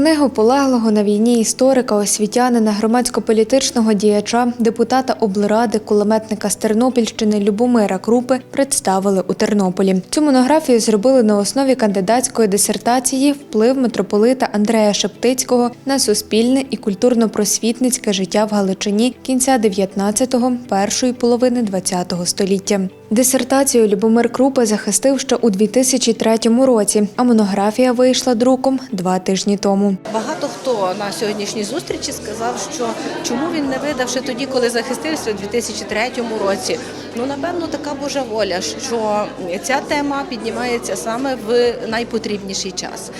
Книгу полеглого на війні історика, освітянина, громадсько-політичного діяча, депутата облради, кулеметника з Тернопільщини Любомира Крупи представили у Тернополі. Цю монографію зробили на основі кандидатської дисертації Вплив митрополита Андрея Шептицького на суспільне і культурно-просвітницьке життя в Галичині кінця 19-го, першої половини 20-го століття. Дисертацію Любомир Крупа захистив ще у 2003 році, а монографія вийшла друком два тижні тому. Багато хто на сьогоднішній зустрічі сказав, що чому він не видав ще тоді, коли захистився у 2003 році. Ну напевно, така Божа воля, що ця тема піднімається саме в найпотрібніший час.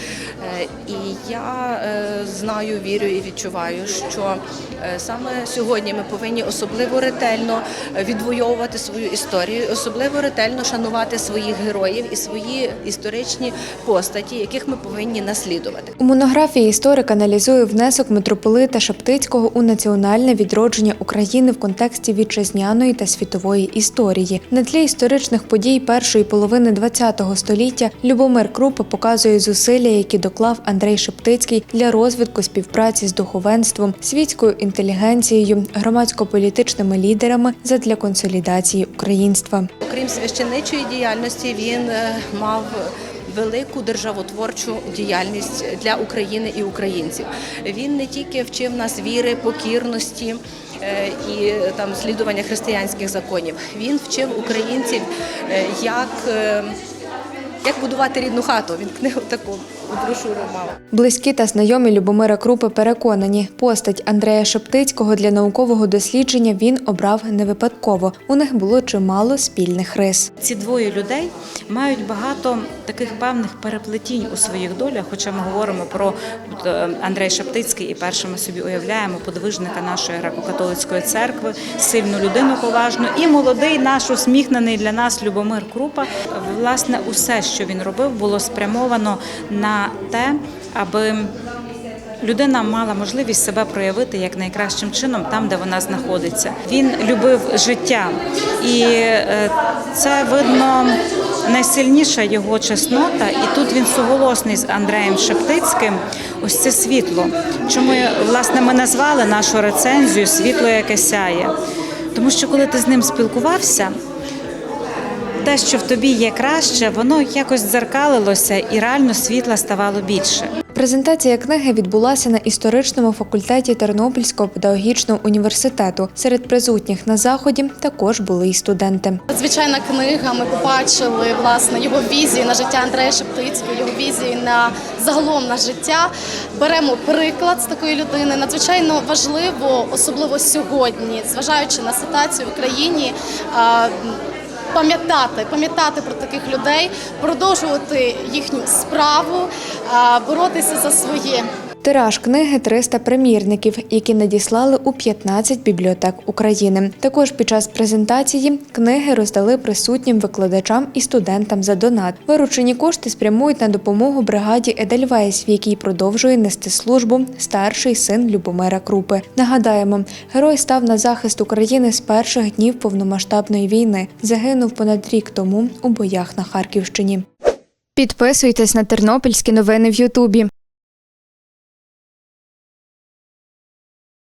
Е, І я е, знаю, вірю і відчуваю, що е, саме сьогодні ми повинні особливо ретельно відвоювати свою історію, особливо ретельно шанувати своїх героїв і свої історичні постаті, яких ми повинні наслідувати. У монографії історик аналізує внесок митрополита Шептицького у національне відродження України в контексті вітчизняної та світової історії. На тлі історичних подій першої половини ХХ століття Любомир Крупа показує зусилля, які доклав Андрей Шептицький для розвитку співпраці з духовенством, світською інтелігенцією, громадсько-політичними лідерами задля консолідації українства. Окрім священичої діяльності, він е, мав велику державотворчу діяльність для України і українців. Він не тільки вчив нас віри, покірності. е, І там слідування християнських законів він вчив українців, е, як, як будувати рідну хату. Він книгу таку брошуру мав. Близькі та знайомі Любомира Крупи переконані, постать Андрея Шептицького для наукового дослідження він обрав не випадково. У них було чимало спільних рис. Ці двоє людей мають багато таких певних переплетінь у своїх долях. Хоча ми говоримо про е, Андрей Шептицький, і перше ми собі уявляємо подвижника нашої греко-католицької церкви, сильну людину поважну, і молодий наш усміхнений для нас Любомир Крупа. Власне, усе, що він робив, було спрямовано на те, аби Людина мала можливість себе проявити як найкращим чином там, де вона знаходиться. Він любив життя, і е, це видно найсильніша його чеснота. І тут він суголосний з Андреєм Шептицьким. Ось це світло. Чому власне ми назвали нашу рецензію Світло, яке сяє? Тому що коли ти з ним спілкувався. Те, що в тобі є краще, воно якось дзеркалилося і реально світла ставало більше. Презентація книги відбулася на історичному факультеті Тернопільського педагогічного університету. Серед присутніх на заході також були й студенти. Надзвичайна книга. Ми побачили власне його візію на життя Андрея Шептицького, його візію на загалом на життя. Беремо приклад з такої людини. Надзвичайно важливо, особливо сьогодні, зважаючи на ситуацію в Україні. Пам'ятати, пам'ятати про таких людей, продовжувати їхню справу, боротися за своє. Тираж книги 300 примірників, які надіслали у 15 бібліотек України. Також під час презентації книги роздали присутнім викладачам і студентам за донат. Виручені кошти спрямують на допомогу бригаді Едельвейс, в якій продовжує нести службу старший син Любомира Крупи. Нагадаємо, герой став на захист України з перших днів повномасштабної війни. Загинув понад рік тому у боях на Харківщині. Підписуйтесь на тернопільські новини в Ютубі.